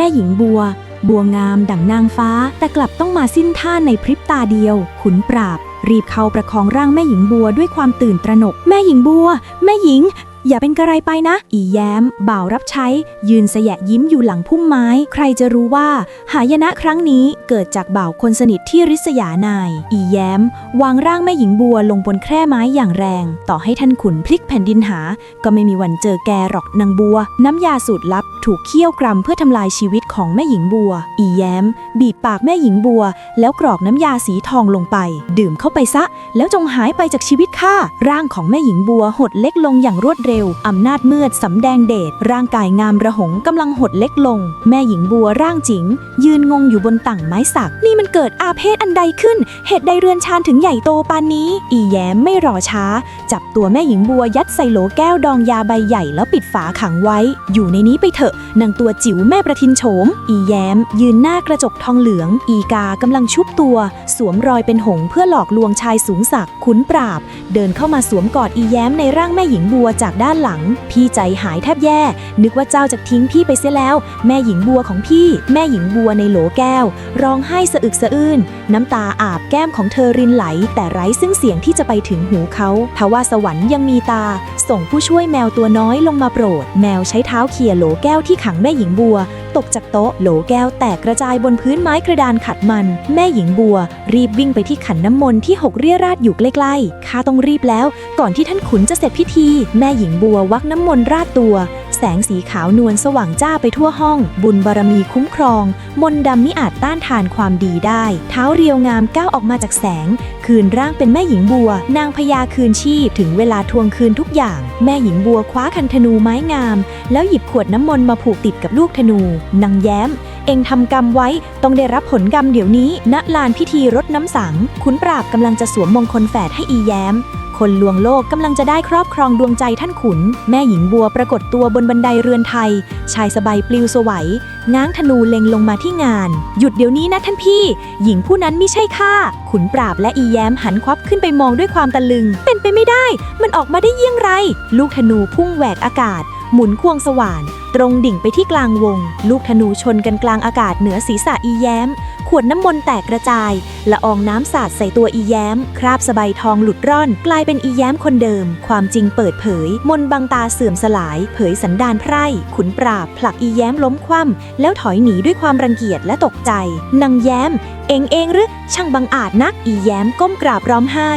ม่หญิงบัว บัวงามดั่งนางฟ้า แต่กลับต้องมาสิ้นท่าในพริบตาเดียว ขุนปราบ รีบเข้าประคองร่างแม่หญิงบัวด้วยความตื่นตระหนก แม่หญิงบัว แม่หญิง อย่าเป็นกระไรไปนะ อีแย้ม บ่าวรับใช้ ยืนเสยะยิ้มอยู่หลังพุ่มไม้ ใครจะรู้ว่า หายนะครั้งนี้เกิดจากบ่าวคนสนิทที่ริษยานาย อีแย้ม วางร่างแม่หญิงบัวลงบนแคร่ไม้อย่างแรง ต่อให้ท่านขุนพลิกแผ่นดินหา ก็ไม่มีวันเจอแกหรอกนางบัว น้ำยาสูตรลับ ถูกเคี่ยวกรำเพื่อทำลายชีวิตของแม่หญิงบัว อีแย้ม บีบปากแม่หญิงบัว แล้วกรอกน้ำยาสีทองลงไป ดื่มเข้าไปซะ แล้วจงหายไปจากชีวิตข้าร่างของแม่หญิงบัวหดเล็กลงอย่างรวดเร็วอำนาจมืดสำแดงเดชร่างกายงามระหงกำลังหดเล็กลง แม่หญิงบัวร่างจิ๋งยืนงงอยู่บนตั่งไม้สัก นี่มันเกิดอาเพศอันใดขึ้น เหตุใดเรือนชานถึงใหญ่โตปานนี้ อีแย้มไม่รอช้า จับตัวแม่หญิงบัวยัดใส่โหลแก้วดองยาใบใหญ่แล้วปิดฝาขังไว้ อยู่ในนี้ไปเถอะนางตัวจิ๋วแม่ประทินโฉม อีแย้ม ยืนหน้ากระจกทองเหลือง อีกากำลังชุบตัว สวมรอยเป็นหงเพื่อหลอกลวงชายสูงศักดิ์ขุนปราบ เดินเข้ามาสวมกอดอีแย้มในร่างแม่หญิงบัวจากด้านหลัง พี่ใจหายแทบแย่ นึกว่าเจ้าจะทิ้งพี่ไปเสียแล้ว แม่หญิงบัวของพี่ แม่หญิงบัวในโหลแก้ว ร้องไห้สะอึกสะอื้น น้ำตาอาบแก้มของเธอรินไหล แต่ไร้ซึ่งเสียงที่จะไปถึงหูเขาทว่าสวรรค์ยังมีตา ส่งผู้ช่วยแมวตัวน้อยลงมาโปรด แมวใช้เท้าเขี่ยโหลแก้วที่ขังแม่หญิงบัวตกจากโต๊ะ โหลแก้วแตกกระจายบนพื้นไม้กระดานขัดมัน แม่หญิงบัว รีบวิ่งไปที่ขันน้ำมนต์ที่หกเรียราดอยู่ใกล้ๆข้าต้องรีบแล้ว ก่อนที่ท่านขุนจะเสร็จพิธี แม่หญิงบัววักน้ำมนต์ราดตัว แสงสีขาวนวลสว่างจ้าไปทั่วห้อง บุญบารมีคุ้มครอง มนดำมิอาจต้านทานความดีได้ เท้าเรียวงามก้าวออกมาจากแสง คืนร่างเป็นแม่หญิงบัว นางพญาคืนชีพถึงเวลาทวงคืนทุกอย่าง แม่หญิงบัวคว้าคันธนูไม้งาม แล้วหยิบขวดน้ำมนต์มาผูกติดกับลูกธนู นางแย้มเองทำกรรมไว้ต้องได้รับผลกรรมเดี๋ยวนี้ณลานพิธีรดน้ำสัง ขุนปราบกำลังจะสวมมงคลแฝดให้อีแย้ม คนลวงโลกกำลังจะได้ครอบครองดวงใจท่านขุน แม่หญิงบัวปรากฏตัวบนบันไดเรือนไทย ชายสบายปลิวสวัยง้างธนูเล็งลงมาที่งาน หยุดเดี๋ยวนี้นะท่านพี่ หญิงผู้นั้นไม่ใช่ข้าขุนปราบและอีแย้มหันควับขึ้นไปมองด้วยความตะลึง เป็นไปไม่ได้ มันออกมาได้เยี่ยงไร ลูกธนูพุ่งแหวกอากาศ หมุนควงสว่าน ตรงดิ่งไปที่กลางวง ลูกธนูชนกันกลางอากาศเหนือศีรษะอีแย้ม ขวดน้ำมนต์แตกกระจาย ละอองน้ำสาดใส่ตัวอีแย้ม คราบสบายทองหลุดร่อน กลายเป็นอีแย้มคนเดิม ความจริงเปิดเผย มนต์บังตาเสื่อมสลาย เผยสันดานไพร่ ขุนปราบ ผลักอีแย้มล้มคว่ำแล้วถอยหนีด้วยความรังเกียจและตกใจนางแย้ม เองเองหรือช่างบังอาจนักอีแย้มก้มกราบร้องไห้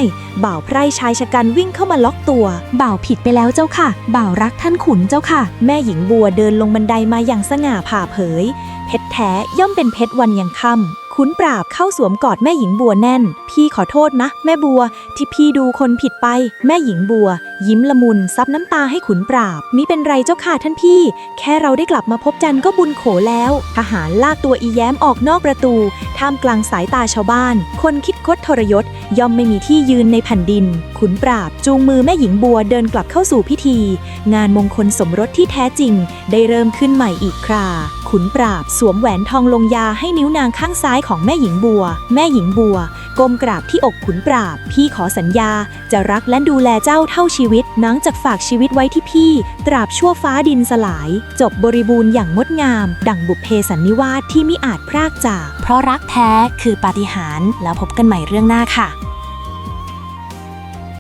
บ่าวไพร่ชายชะกันวิ่งเข้ามาล็อกตัว บ่าวผิดไปแล้วเจ้าค่ะ บ่าวรักท่านขุนเจ้าค่ะ แม่หญิงบัวเดินลงบันไดมาอย่างสง่าผ่าเผย เพชรแท้ย่อมเป็นเพชรวันยังค่ำ ขุนปราบเข้าสวมกอดแม่หญิงบัวแน่น พี่ขอโทษนะ แม่บัว ที่พี่ดูคนผิดไป แม่หญิงบัว ยิ้มละมุนซับน้ำตาให้ขุนปราบมิเป็นไรเจ้าค่ะท่านพี่ แค่เราได้กลับมาพบจันก็บุญโขแล้ว ทหารลากตัวอีแย้มออกนอกประตู ท่ามกลางสายตาชาวบ้าน คนคิดคดทรยศ ย่อมไม่มีที่ยืนในแผ่นดิน ขุนปราบจูงมือแม่หญิงบัวเดินกลับเข้าสู่พิธี งานมงคลสมรสที่แท้จริง ได้เริ่มขึ้นใหม่อีกครา ขุนปราบ สวมแหวนทองลงยาให้นิ้วนางข้างซ้ายของแม่หญิงบัว แม่หญิงบัว ก้มกราบที่อกขุนปราบ พี่ขอสัญญา จะรักและดูแลเจ้าเท่าชีวิตนังจากฝากชีวิตไว้ที่พี่ ตราบชั่วฟ้าดินสลาย จบบริบูรณ์อย่างงดงาม ดั่งบุพเพสันนิวาสที่มิอาจพรากจาก เพราะรักแท้คือปาฏิหาริย์แล้วพบกันใหม่เรื่องหน้าค่ะ